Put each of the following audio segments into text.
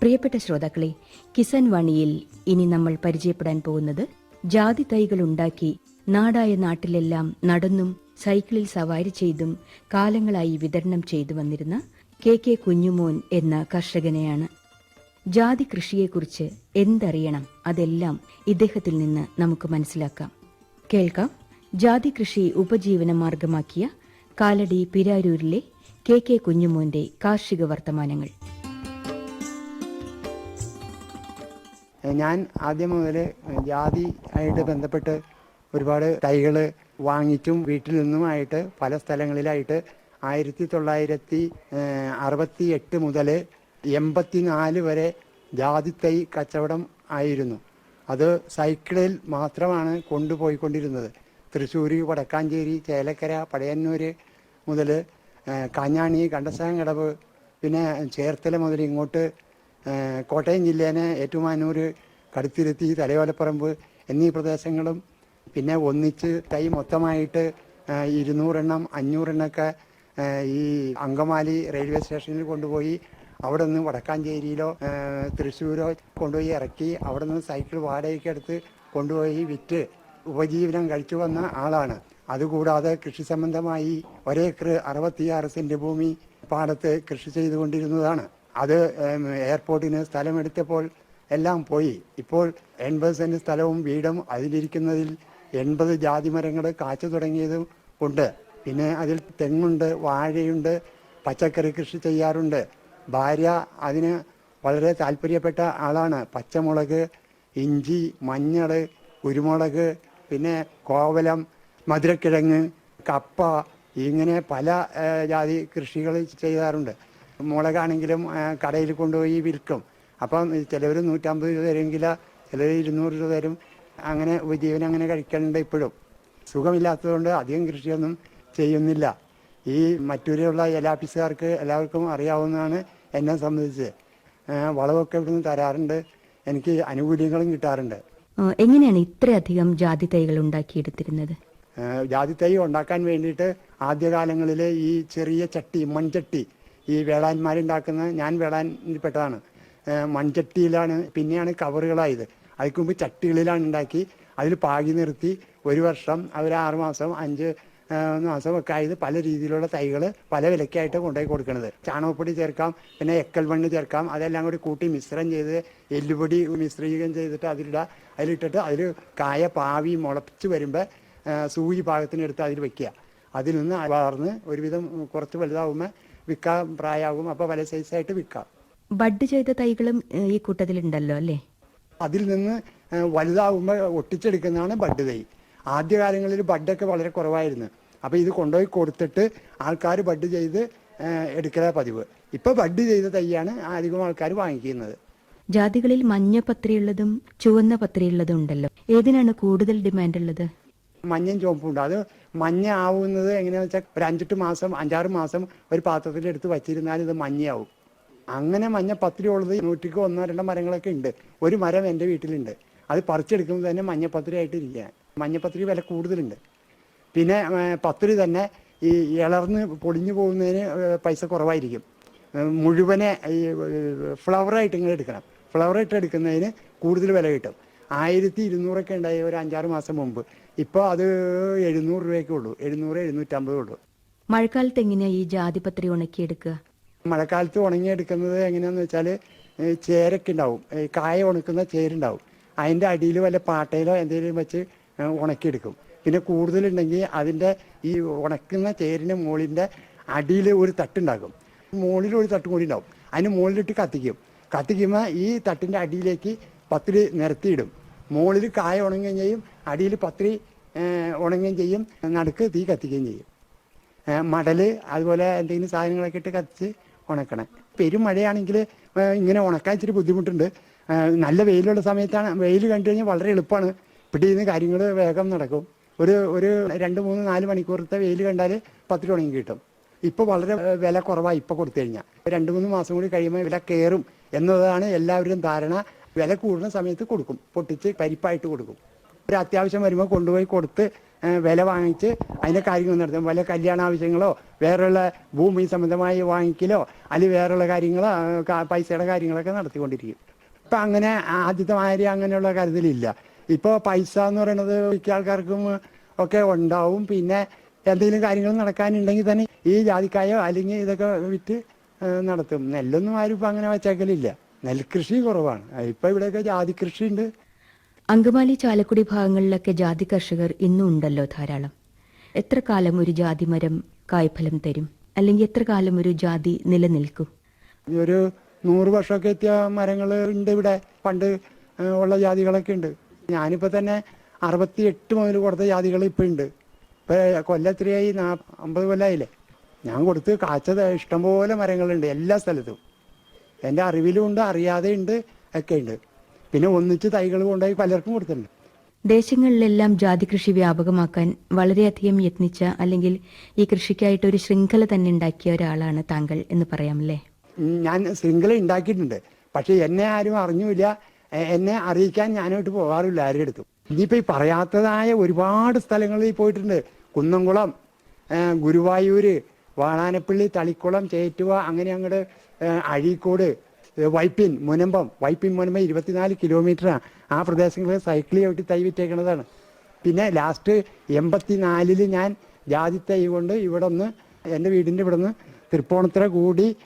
പ്രിയപ്പെട്ട ശ്രോതാക്കളെ കിസാൻ വാണിയിൽ ഇനി നമ്മൾ പരിചയപ്പെടാൻ പോകുന്നത് ജാതി തൈകൾ ഉണ്ടാക്കി നാടായ നാട്ടിലെല്ലാം നടന്നും സൈക്കിളിൽ സവാരി ചെയ്തും കാലങ്ങളായി വിതരണം ചെയ്തു വന്നിരുന്ന കെ കെ കുഞ്ഞുമോൻ എന്ന കർഷകനെയാണ്. ജാതി കൃഷിയെക്കുറിച്ച് എന്തറിയണം അതെല്ലാം ഇദ്ദേഹത്തിൽ നിന്ന് നമുക്ക് മനസ്സിലാക്കാം. കേൾക്കാം. ജാതി കൃഷി ഉപജീവന മാർഗമാക്കിയ കാലടി പിരാരൂരിലെ കെ കെ കുഞ്ഞുമോന്റെ കാർഷിക വർത്തമാനങ്ങൾ. ഞാൻ ആദ്യം മുതൽ ജാതി ആയിട്ട് ബന്ധപ്പെട്ട് ഒരുപാട് തൈകൾ വാങ്ങിച്ചും വീട്ടിൽ നിന്നുമായിട്ട് പല സ്ഥലങ്ങളിലായിട്ട് ആയിരത്തി തൊള്ളായിരത്തി അറുപത്തി എട്ട് മുതൽ എൺപത്തി നാല് വരെ ജാതി തൈ കച്ചവടം ആയിരുന്നു. അത് സൈക്കിളിൽ മാത്രമാണ് കൊണ്ടുപോയിക്കൊണ്ടിരുന്നത്. തൃശ്ശൂർ വടക്കാഞ്ചേരി ചേലക്കര പടയന്നൂർ മുതൽ കാഞ്ഞാണി കണ്ടസാങ്കടവ് പിന്നെ ചേർത്തല മുതൽ ഇങ്ങോട്ട് കോട്ടയം ജില്ലേനെ ഏറ്റുമാനൂർ കടുത്തിരുത്തി തലയോലപ്പറമ്പ് എന്നീ പ്രദേശങ്ങളും പിന്നെ ഒന്നിച്ച് തൈ മൊത്തമായിട്ട് ഇരുന്നൂറെണ്ണം അഞ്ഞൂറെണ്ണമൊക്കെ ഏഹ് ഈ അങ്കമാലി റെയിൽവേ സ്റ്റേഷനിൽ കൊണ്ടുപോയി അവിടെ നിന്ന് വടക്കാഞ്ചേരിയിലോ തൃശ്ശൂരോ കൊണ്ടുപോയി ഇറക്കി അവിടെ നിന്ന് സൈക്കിൾ വാടകയ്ക്ക് എടുത്ത് കൊണ്ടുപോയി വിറ്റ് ഉപജീവനം കഴിച്ചു വന്ന ആളാണ്. അതുകൂടാതെ കൃഷി സംബന്ധമായി ഒരേക്കർ അറുപത്തിയാറ് സെന്റ് ഭൂമി പാടത്ത് കൃഷി ചെയ്തുകൊണ്ടിരുന്നതാണ്. അത് എയർപോർട്ടിന് സ്ഥലമെടുത്തപ്പോൾ എല്ലാം പോയി. ഇപ്പോൾ എൺപത് സെന്റ് സ്ഥലവും വീടും അതിലിരിക്കുന്നതിൽ എൺപത് ജാതി മരങ്ങൾ കാച്ചു തുടങ്ങിയതും ഉണ്ട്. പിന്നെ അതിൽ തെങ്ങുണ്ട് വാഴയുണ്ട് പച്ചക്കറി കൃഷി ചെയ്യാറുണ്ട്. ഭാര്യ അതിന് വളരെ താല്പര്യപ്പെട്ട ആളാണ്. പച്ചമുളക് ഇഞ്ചി മഞ്ഞൾ കുരുമുളക് പിന്നെ കോവലം മധുരക്കിഴങ്ങ് കപ്പ ഇങ്ങനെ പല ജാതി കൃഷികൾ ചെയ്യാറുണ്ട് മുളകാണെങ്കിലും കടയിൽ കൊണ്ടുപോയി വിൽക്കും. അപ്പം ചിലവർ നൂറ്റമ്പത് രൂപ തരുമെങ്കിൽ ചിലർ ഇരുന്നൂറ് രൂപ തരും. അങ്ങനെ ഉപജീവനം അങ്ങനെ കഴിക്കുന്നുണ്ട് ഇപ്പോഴും. സുഖമില്ലാത്തതുകൊണ്ട് അധികം കൃഷിയൊന്നും ചെയ്യുന്നില്ല. ഈ മറ്റൂരിലുള്ള എലാഫീസുകാർക്ക് എല്ലാവർക്കും അറിയാവുന്നതാണ് എന്നെ സംബന്ധിച്ച്. വളവൊക്കെ വളമൊക്കെ ഇവിടുന്ന് തരാറുണ്ട്. എനിക്ക് ആനുകൂല്യങ്ങളും കിട്ടാറുണ്ട്. എങ്ങനെയാണ് ഇത്രയധികം ജാതി തൈകൾ ഉണ്ടാക്കിയെടുത്തിരുന്നത്? ജാതി തൈ ഉണ്ടാക്കാൻ വേണ്ടിയിട്ട് ആദ്യകാലങ്ങളിൽ ഈ ചെറിയ ചട്ടി മൺചട്ടി ഈ വേളാന്മാരുണ്ടാക്കുന്ന ഞാൻ വേളാനിൽപ്പെട്ടതാണ്. ഏഹ് മൺചട്ടിയിലാണ് പിന്നെയാണ് കവറുകളായത്. അതിക്ക് മുമ്പ് ചട്ടികളിലാണ് ഉണ്ടാക്കി അതിൽ പാകി നിർത്തി ഒരു വർഷം അവർ ആറുമാസം അഞ്ച് മാസമൊക്കെ മാസം ആയത് പല രീതിയിലുള്ള തൈകൾ പല വിലക്കായിട്ട് കൊണ്ടുപോയി കൊടുക്കുന്നത് ചാണകപ്പൊടി ചേർക്കാം പിന്നെ എക്കൽ മണ്ണ് ചേർക്കാം അതെല്ലാം കൂടി കൂട്ടി മിശ്രം ചെയ്ത് എല്ലുപൊടി മിശ്രീകം ചെയ്തിട്ട് അതിലിടുക അതിലിട്ടിട്ട് അതിൽ കായ പാവി മുളപ്പിച്ച് വരുമ്പോൾ സൂചി പാകത്തിനെടുത്ത് അതിൽ വെക്കുക. അതിൽ നിന്ന് വളർന്ന് ഒരുവിധം കുറച്ച് വലുതാവുമ്പോൾ വിൽക്കാൻ പ്രായമാകും. അപ്പോൾ പല സൈസായിട്ട് വിൽക്കാം. ബഡ് ചെയ്ത തൈകളും ഈ കൂട്ടത്തിലുണ്ടല്ലോ അല്ലേ? അതിൽ നിന്ന് വലുതാവുമ്പോൾ ഒട്ടിച്ചെടുക്കുന്നതാണ് ബഡ് തൈ. ആദ്യകാലങ്ങളിൽ ബഡൊക്കെ വളരെ കുറവായിരുന്നു. അപ്പോൾ ഇത് കൊണ്ടുപോയി കൊടുത്തിട്ട് ആൾക്കാർ ബഡ് ചെയ്ത് എടുക്കല പതിവ്. ഇപ്പോൾ ബഡ് ചെയ്ത തൈയാണ് അധികം ആൾക്കാർ വാങ്ങിക്കുന്നത്. ജാതികളിൽ മഞ്ഞ പത്രിയുള്ളതും ചുവന്ന പത്രിയുള്ളതും ഉണ്ടല്ലോ. ഏതിനാണ് കൂടുതൽ ഡിമാൻഡ് ഉള്ളത്? മഞ്ഞയും ചുവപ്പുണ്ട് അത് മഞ്ഞ ആവുന്നത് എങ്ങനെയാണെന്ന് വെച്ചാൽ ഒരു അഞ്ചെട്ട് മാസം അഞ്ചാറ് മാസം ഒരു പാത്രത്തിൽ എടുത്ത് വച്ചിരുന്നാൽ ഇത് മഞ്ഞയാവും. അങ്ങനെ മഞ്ഞ പത്രി ഉള്ളത് നൂറ്റിക്ക് ഒന്നോ രണ്ടോ മരങ്ങളൊക്കെ ഉണ്ട്. ഒരു മരം എന്റെ വീട്ടിലുണ്ട്. അത് പറിച്ചെടുക്കുമ്പോൾ തന്നെ മഞ്ഞപ്പത്തിരി ആയിട്ട് ഇരിക്കുക മഞ്ഞപ്പത്തിരി വില കൂടുതലുണ്ട്. പിന്നെ പത്തിരി തന്നെ ഈ ഇളർന്ന് പൊടിഞ്ഞു പോകുന്നതിന് പൈസ കുറവായിരിക്കും. മുഴുവനെ ഈ ഫ്ലവറായിട്ട് ഇങ്ങനെ എടുക്കണം. ഫ്ലവറായിട്ട് എടുക്കുന്നതിന് കൂടുതൽ വില കിട്ടും. ആയിരത്തി ഇരുന്നൂറൊക്കെ ഉണ്ടായി ഒരു അഞ്ചാറ് മാസം മുമ്പ്. ഇപ്പോൾ അത് എഴുന്നൂറ് രൂപയൊക്കെ ഉള്ളൂ. എഴുന്നൂറ് എഴുന്നൂറ്റമ്പതേ ഉള്ളൂ. മഴക്കാലത്ത് എങ്ങനെയാ ഈ ജാതിപത്രി ഉണക്കിയെടുക്കുക? മഴക്കാലത്ത് ഉണങ്ങിയെടുക്കുന്നത് എങ്ങനെയാന്ന് വെച്ചാൽ ചേരൊക്കെ ഉണ്ടാവും. കായ ഉണക്കുന്ന ചേരുണ്ടാവും. അതിന്റെ അടിയിൽ വല്ല പാട്ടയിലോ എന്തെങ്കിലും വെച്ച് ഉണക്കിയെടുക്കും. പിന്നെ കൂടുതലുണ്ടെങ്കിൽ അതിന്റെ ഈ ഉണക്കുന്ന ചേരിന്റെ മുകളിന്റെ അടിയിൽ ഒരു തട്ടുണ്ടാക്കും മുകളിൽ ഒരു തട്ടും കൂടി ഉണ്ടാവും. അതിന് മുകളിലിട്ട് കത്തിക്കും. കത്തിക്കുമ്പോൾ ഈ തട്ടിന്റെ അടിയിലേക്ക് പത്തിരി നിരത്തിയിടും. മുകളിൽ കായ ഉണങ്ങുകയും ചെയ്യും അടിയിൽ പത്രി ഉണങ്ങുകയും ചെയ്യും നടുക്ക് തീ കത്തിക്കുകയും ചെയ്യും. മടൽ അതുപോലെ എന്തെങ്കിലും സാധനങ്ങളൊക്കെ ഇട്ട് കത്തിച്ച് ഉണക്കണം. പെരും മഴയാണെങ്കിൽ ഇങ്ങനെ ഉണക്കാൻ ഇച്ചിരി ബുദ്ധിമുട്ടുണ്ട്. നല്ല വെയിലുള്ള സമയത്താണ് വെയിൽ കണ്ടു കഴിഞ്ഞാൽ വളരെ എളുപ്പമാണ്. പിടിയുന്ന കാര്യങ്ങൾ വേഗം നടക്കും. ഒരു ഒരു രണ്ട് മൂന്ന് നാല് മണിക്കൂറത്തെ വെയിൽ കണ്ടാൽ പത്ത് ഉണങ്ങി കിട്ടും. ഇപ്പോൾ വളരെ വില കുറവാണ് ഇപ്പോൾ കൊടുത്തു കഴിഞ്ഞാൽ. രണ്ട് മൂന്ന് മാസം കൂടി കഴിയുമ്പോൾ വില കയറും എന്നതാണ് എല്ലാവരും ധാരണ. വില കൂടുന്ന സമയത്ത് കൊടുക്കും. പൊട്ടിച്ച് പരിപ്പായിട്ട് കൊടുക്കും. ഒരു അത്യാവശ്യം വരുമ്പോൾ കൊണ്ടുപോയി കൊടുത്ത് വില വാങ്ങിച്ച് അതിന്റെ കാര്യങ്ങൾ നടത്തും. വല്ല കല്യാണ ആവശ്യങ്ങളോ വേറെയുള്ള ഭൂമി സംബന്ധമായി വാങ്ങിക്കലോ അല്ലെങ്കിൽ വേറെയുള്ള കാര്യങ്ങളോ പൈസയുടെ കാര്യങ്ങളൊക്കെ നടത്തിക്കൊണ്ടിരിക്കും. ഇപ്പം അങ്ങനെ ആദ്യത്തെ മാതിരി അങ്ങനെയുള്ള കരുതലില്ല. ഇപ്പോൾ പൈസ എന്ന് പറയുന്നത് മിക്ക ആൾക്കാർക്കും ഒക്കെ ഉണ്ടാവും. പിന്നെ എന്തെങ്കിലും കാര്യങ്ങൾ നടക്കാനുണ്ടെങ്കിൽ തന്നെ ഈ ജാതിക്കായോ അല്ലെങ്കിൽ ഇതൊക്കെ വിറ്റ് നടത്തും. നെല്ലൊന്നും ആരും ഇപ്പം അങ്ങനെ വെച്ചേക്കലില്ല. നെൽകൃഷി കുറവാണ്. ഇപ്പം ഇവിടെയൊക്കെ ജാതി കൃഷിയുണ്ട്. അങ്കമാലി ചാലക്കുടി ഭാഗങ്ങളിലൊക്കെ ജാതി കർഷകർ ഇന്നും ഉണ്ടല്ലോ ധാരാളം. എത്ര കാലം ഒരു ജാതി മരം കായ്ഫലം തരും? അല്ലെങ്കിൽ എത്ര കാലം ഒരു ജാതി നിലനിൽക്കും? ഒരു നൂറ് വർഷമൊക്കെ എത്തിയ മരങ്ങൾ ഉണ്ട് ഇവിടെ. പണ്ട് ഉള്ള ജാതികളൊക്കെ ഉണ്ട്. ഞാനിപ്പോൾ തന്നെ അറുപത്തി എട്ട് മുതൽ കൊടുത്ത ജാതികൾ ഇപ്പൊ ഉണ്ട്. ഇപ്പൊ കൊല്ലത്തിരിയായി നാ അമ്പത് കൊല്ലമായില്ലേ ഞാൻ കൊടുത്ത് കാച്ചത് ഇഷ്ടംപോലെ മരങ്ങളുണ്ട് എല്ലാ സ്ഥലത്തും. എന്റെ അറിവിലും ഉണ്ട് അറിയാതെ ഉണ്ട് ഒക്കെ ഉണ്ട് പിന്നെ ഒന്നിച്ച് തൈകൾ കൊണ്ടുപോയി പലർക്കും കൊടുത്തിട്ടുണ്ട്. ദേശങ്ങളിലെല്ലാം ജാതി കൃഷി വ്യാപകമാക്കാൻ വളരെയധികം യത്നിച്ച അല്ലെങ്കിൽ ഈ കൃഷിക്കായിട്ട് ഒരു ശൃംഖല തന്നെ ഉണ്ടാക്കിയ ഒരാളാണ് താങ്കൾ എന്ന് പറയാമല്ലേ? ഞാൻ ശൃംഖല ഉണ്ടാക്കിയിട്ടുണ്ട്. പക്ഷെ എന്നെ ആരും അറിഞ്ഞില്ല എന്നെ അറിയിക്കാൻ ഞാനോട്ട് പോകാറില്ല ആരുടെ അടുത്തും. ഇനിയിപ്പോൾ ഈ പറയാത്തതായ ഒരുപാട് സ്ഥലങ്ങളിൽ പോയിട്ടുണ്ട്. കുന്നംകുളം ഗുരുവായൂർ ഗുരുവായൂര് വാളാനപ്പള്ളി തളിക്കുളം ചേറ്റുവ അങ്ങനെ അങ്ങോട്ട് അഴീക്കോട് വൈപ്പിൻ മുനമ്പം വൈപ്പിൻ മുനമ്പം ഇരുപത്തിനാല് കിലോമീറ്ററാണ് ആ പ്രദേശങ്ങളിൽ സൈക്കിൾ ചവിട്ടി തൈ വിറ്റേക്കുന്നതാണ് പിന്നെ ലാസ്റ്റ് എൺപത്തിനാലിൽ ഞാൻ ജാതി തൈ കൊണ്ട് ഇവിടെ നിന്ന് എന്റെ വീടിന്റെ ഇവിടെ നിന്ന് തൃപ്പൂണിത്തുറ കൂടി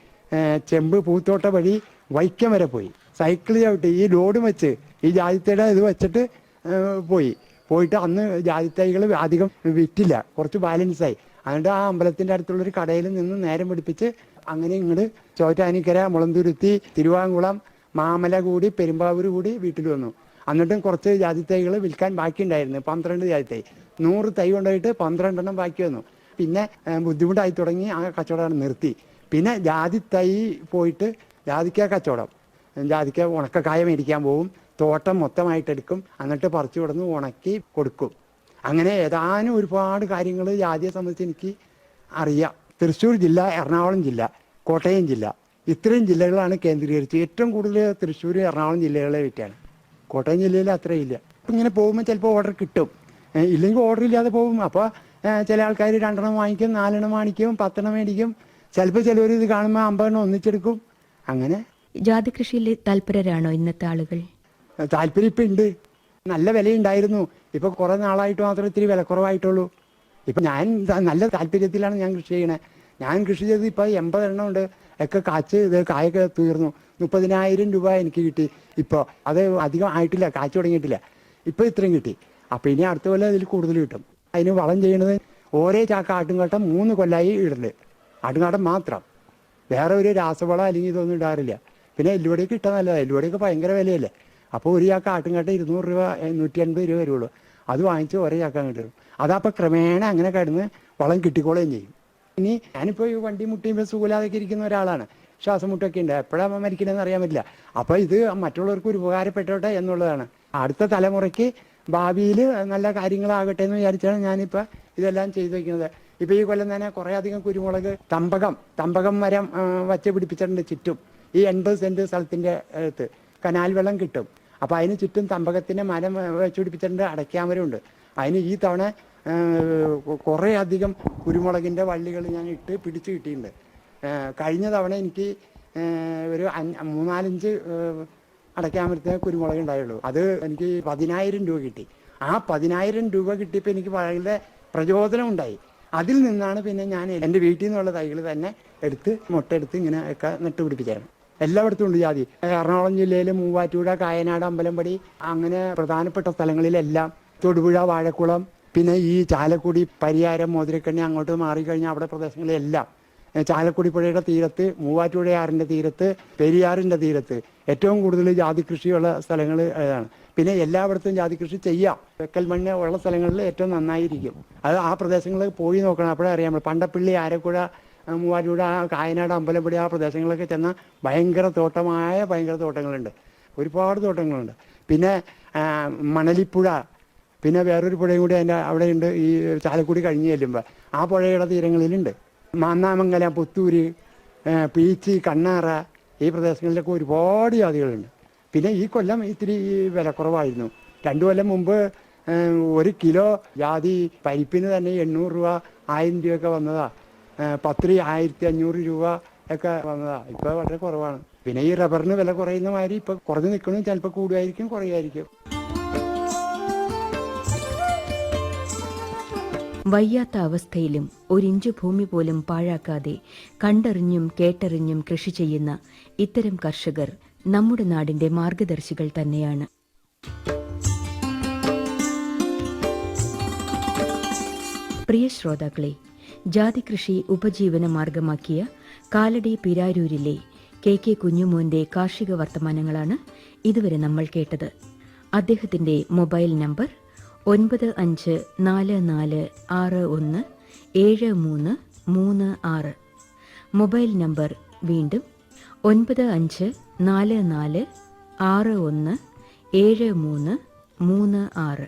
ചെമ്പ് പൂത്തോട്ട വഴി വൈക്കം വരെ പോയി. സൈക്കിൾ ചവിട്ടി ഈ ലോഡ് വെച്ച് ഈ ജാതിത്തയുടെ ഇത് വെച്ചിട്ട് പോയി. പോയിട്ട് അന്ന് ജാതിത്തൈകൾ അധികം വിറ്റില്ല. കുറച്ച് ബാലൻസായി. അതുകൊണ്ട് ആ അമ്പലത്തിന്റെ അടുത്തുള്ളൊരു കടയിൽ നിന്ന് നേരം പിടിപ്പിച്ച് അങ്ങനെ ഇങ്ങോട്ട് ചോറ്റാനിക്കര മുളന്തുരുത്തി തിരുവാങ്കുളം മാമല കൂടി പെരുമ്പാവൂർ കൂടി വീട്ടിൽ വന്നു. എന്നിട്ടും കുറച്ച് ജാതി തൈകൾ വിൽക്കാൻ ബാക്കിയുണ്ടായിരുന്നു. പന്ത്രണ്ട് ജാതി തൈ. നൂറ് തൈ കൊണ്ടുപോയിട്ട് പന്ത്രണ്ടെണ്ണം ബാക്കി വന്നു. പിന്നെ ബുദ്ധിമുട്ടായി തുടങ്ങി ആ കച്ചവടം നിർത്തി. പിന്നെ ജാതി തൈ പോയിട്ട് ജാതിക്ക കച്ചവടം. ജാതിക്ക ഉണക്കക്കായ മേടിക്കാൻ പോകും തോട്ടം മൊത്തമായിട്ട് എടുക്കും. എന്നിട്ട് പറിച്ചു കൊടുന്ന് ഉണക്കി കൊടുക്കും. അങ്ങനെ ഏതാനും ഒരുപാട് കാര്യങ്ങൾ ജാതിയെ സംബന്ധിച്ച് എനിക്ക് അറിയാം. തൃശ്ശൂർ ജില്ല എറണാകുളം ജില്ല. കോട്ടയം ജില്ല. ഇത്രയും ജില്ലകളാണ് കേന്ദ്രീകരിച്ച് ഏറ്റവും കൂടുതൽ തൃശ്ശൂർ എറണാകുളം ജില്ലകളെ വിറ്റാണ് കോട്ടയം ജില്ലയിൽ അത്രയില്ല ഇപ്പം ഇങ്ങനെ പോകുമ്പോൾ ചിലപ്പോൾ ഓർഡർ കിട്ടും. ഇല്ലെങ്കിൽ ഓർഡർ ഇല്ലാതെ പോകും. അപ്പോൾ ചില ആൾക്കാർ രണ്ടെണ്ണം വാങ്ങിക്കും നാലെണ്ണം വാങ്ങിക്കും പത്തെണ്ണം മേടിക്കും. ചിലപ്പോൾ ചിലവർ ഇത് കാണുമ്പോൾ അമ്പതെണ്ണം ഒന്നിച്ചെടുക്കും. അങ്ങനെ. ജാതി കൃഷിയിൽ താല്പര്യരാണോ ഇന്നത്തെ ആളുകൾ? താല്പര്യം ഇപ്പം ഉണ്ട് നല്ല വിലയുണ്ടായിരുന്നു. ഇപ്പോൾ കുറേ നാളായിട്ട് മാത്രമേ ഇത്തിരി വിലക്കുറവായിട്ടുള്ളൂ. ഇപ്പം ഞാൻ നല്ല താല്പര്യത്തിലാണ് ഞാൻ കൃഷി ചെയ്യണേ. ഞാൻ കൃഷി ചെയ്ത് ഇപ്പൊ എൺപതെണ്ണം ഉണ്ട്. ഒക്കെ കാച്ച് ഇത് കായൊക്കെ തീർന്നു. മുപ്പതിനായിരം രൂപ എനിക്ക് കിട്ടി. ഇപ്പോൾ അത് അധികം ആയിട്ടില്ല കാച്ചു തുടങ്ങിയിട്ടില്ല. ഇപ്പൊ ഇത്രയും കിട്ടി. അപ്പൊ ഇനി അടുത്ത കൊല്ലം അതിൽ കൂടുതൽ കിട്ടും. അതിന് വളം ചെയ്യണത് ഓരോ ചാക്ക ആട്ടുംകാട്ടം മൂന്ന് കൊല്ലായി ഇടൽ. ആട്ടുംകാട്ടം മാത്രം. വേറെ ഒരു രാസവളം അല്ലെങ്കിൽ ഇതൊന്നും ഇടാറില്ല. പിന്നെ എല്ലുവടിയൊക്കെ ഇട്ടാൽ നല്ലതാണ് എല്ലുവടിയൊക്കെ ഭയങ്കര വിലയല്ലേ. അപ്പോൾ ഒരു ചാക്ക ആട്ടുംകാട്ടം ഇരുന്നൂറ് രൂപ നൂറ്റി അൻപത് രൂപ വരുള്ളൂ അത് വാങ്ങിച്ച് ഒരേ ചാക്ക കിട്ടും. അതപ്പോൾ ക്രമേണ അങ്ങനെ കിടന്ന് വളം കിട്ടിക്കോളുകയും ചെയ്യും. ഇനി ഞാനിപ്പോൾ ഈ വണ്ടി മുട്ടിയുമ്പോൾ സുഖലാതെ ഇരിക്കുന്ന ഒരാളാണ്. ശ്വാസം മുട്ടൊക്കെ ഉണ്ട്. എപ്പോഴാണ് മരിക്കണമെന്ന് അറിയാൻ പറ്റില്ല. അപ്പോൾ ഇത് മറ്റുള്ളവർക്ക് ഒരു ഉപകാരപ്പെട്ടോട്ടെ എന്നുള്ളതാണ്. അടുത്ത തലമുറയ്ക്ക് ഭാവിയിൽ നല്ല കാര്യങ്ങളാകട്ടെ എന്ന് വിചാരിച്ചാണ് ഞാനിപ്പോൾ ഇതെല്ലാം ചെയ്തു വെക്കുന്നത്. ഇപ്പോൾ ഈ കൊല്ലം തന്നെ കുറെ അധികം കുരുമുളക് തമ്പകം തമ്പകം മരം വച്ച് പിടിപ്പിച്ചിട്ടുണ്ട് ചുറ്റും. ഈ എൺപത് സെന്റ് സ്ഥലത്തിന്റെ അടുത്ത് കനാൽ വെള്ളം കിട്ടും. അപ്പോൾ അതിന് ചുറ്റും തമ്പകത്തിന്റെ മരം വെച്ച് പിടിപ്പിച്ചിട്ടുണ്ട് അടയ്ക്കാമരമുണ്ട് അതിന് ഈ തവണ കുറേ അധികം കുരുമുളകിന്റെ വള്ളികൾ ഞാൻ ഇട്ട് പിടിച്ച് കിട്ടിയിട്ടുണ്ട്. കഴിഞ്ഞ തവണ എനിക്ക് ഒരു മൂന്നാലഞ്ച് പറ്റുന്ന കുരുമുളക് ഉണ്ടായുള്ളൂ. അത് എനിക്ക് പതിനായിരം രൂപ കിട്ടി. ആ പതിനായിരം രൂപ കിട്ടിയപ്പോൾ എനിക്ക് വളരെ പ്രചോദനം ഉണ്ടായി. അതിൽ നിന്നാണ് പിന്നെ ഞാൻ എന്റെ വീട്ടിൽ നിന്നുള്ള തൈകൾ തന്നെ എടുത്ത് മുട്ടെടുത്ത് ഇങ്ങനെ ഒക്കെ നട്ടുപിടിപ്പിച്ചായിരുന്നു എല്ലായിടത്തും ഉണ്ട് ജാതി. എറണാകുളം ജില്ലയിൽ മൂവാറ്റുപുഴ കായനാട് അമ്പലംപടി അങ്ങനെ പ്രധാനപ്പെട്ട സ്ഥലങ്ങളിലെല്ലാം തൊടുപുഴ വാഴക്കുളം പിന്നെ ഈ ചാലക്കുടി പരിയാരം മോതിരക്കണ്ണി അങ്ങോട്ട് മാറിക്കഴിഞ്ഞാൽ അവിടെ പ്രദേശങ്ങളിലെല്ലാം. ചാലക്കുടി പുഴയുടെ തീരത്ത് മൂവാറ്റുപുഴയാറിന്റെ തീരത്ത് പെരിയാറിന്റെ തീരത്ത് ഏറ്റവും കൂടുതൽ ജാതി കൃഷിയുള്ള സ്ഥലങ്ങൾ ഏതാണ്. പിന്നെ എല്ലായിടത്തും ജാതി കൃഷി ചെയ്യാം. വെക്കൽ മണ്ണ് ഉള്ള സ്ഥലങ്ങളിൽ ഏറ്റവും നന്നായിരിക്കും. അത് ആ പ്രദേശങ്ങളിൽ പോയി നോക്കണം. അപ്പോഴേ അറിയാം നമ്മൾ പണ്ടപ്പള്ളി ആരക്കുഴ മൂവാറ്റുപുഴ കായനാട് അമ്പലപ്പുഴ ആ പ്രദേശങ്ങളിലൊക്കെ ചെന്നാൽ ഭയങ്കര തോട്ടമായ ഭയങ്കര തോട്ടങ്ങളുണ്ട്. ഒരുപാട് തോട്ടങ്ങളുണ്ട്. പിന്നെ മണലിപ്പുഴ പിന്നെ വേറൊരു പുഴയും കൂടി അതിന്റെ അവിടെയുണ്ട് ഈ ചാലക്കുടി കഴിഞ്ഞ് ചെല്ലുമ്പോൾ ആ പുഴയുടെ തീരങ്ങളിലുണ്ട്. മാന്നാമംഗലം പുത്തൂര് പീച്ചി കണ്ണാറ ഈ പ്രദേശങ്ങളിലൊക്കെ ഒരുപാട് ജാതികളുണ്ട്. പിന്നെ ഈ കൊല്ലം ഇത്തിരി വിലക്കുറവായിരുന്നു. രണ്ടു കൊല്ലം മുമ്പ് ഒരു കിലോ ജാതി പരിപ്പിന് തന്നെ എണ്ണൂറ് രൂപ ആയിരം രൂപയൊക്കെ വന്നതാ. പത്രി ആയിരത്തി അഞ്ഞൂറ് രൂപ ഒക്കെ വന്നതാ. ഇപ്പൊ വളരെ കുറവാണ്. പിന്നെ ഈ റബ്ബറിന് വില കുറയുന്ന മാതിരി ഇപ്പൊ കുറഞ്ഞു നിൽക്കണം ചിലപ്പോൾ കൂടുമായിരിക്കും കുറയുമായിരിക്കും വയ്യാത്ത അവസ്ഥയിലും ഒരിഞ്ചു ഭൂമി പോലും പാഴാക്കാതെ കണ്ടറിഞ്ഞും കേട്ടറിഞ്ഞും കൃഷി ചെയ്യുന്ന ഇത്തരം കർഷകർ നമ്മുടെ നാടിന്റെ മാർഗദർശികൾ തന്നെയാണ്. പ്രിയ ശ്രോതാക്കളെ ജാതി കൃഷി ഉപജീവന മാർഗമാക്കിയ കാലടി പിരാരൂരിലെ കെ കെ കുഞ്ഞുമോന്റെ കാർഷിക വർത്തമാനങ്ങളാണ് ഇതുവരെ നമ്മൾ കേട്ടത്. അദ്ദേഹത്തിന്റെ മൊബൈൽ നമ്പർ ഒൻപത് അഞ്ച് നാല് നാല് ആറ് ഒന്ന് ഏഴ് മൂന്ന് മൂന്ന് ആറ്. മൊബൈൽ നമ്പർ വീണ്ടും ഒൻപത് അഞ്ച് നാല് നാല് ആറ് ഒന്ന് ഏഴ് മൂന്ന് മൂന്ന് ആറ്.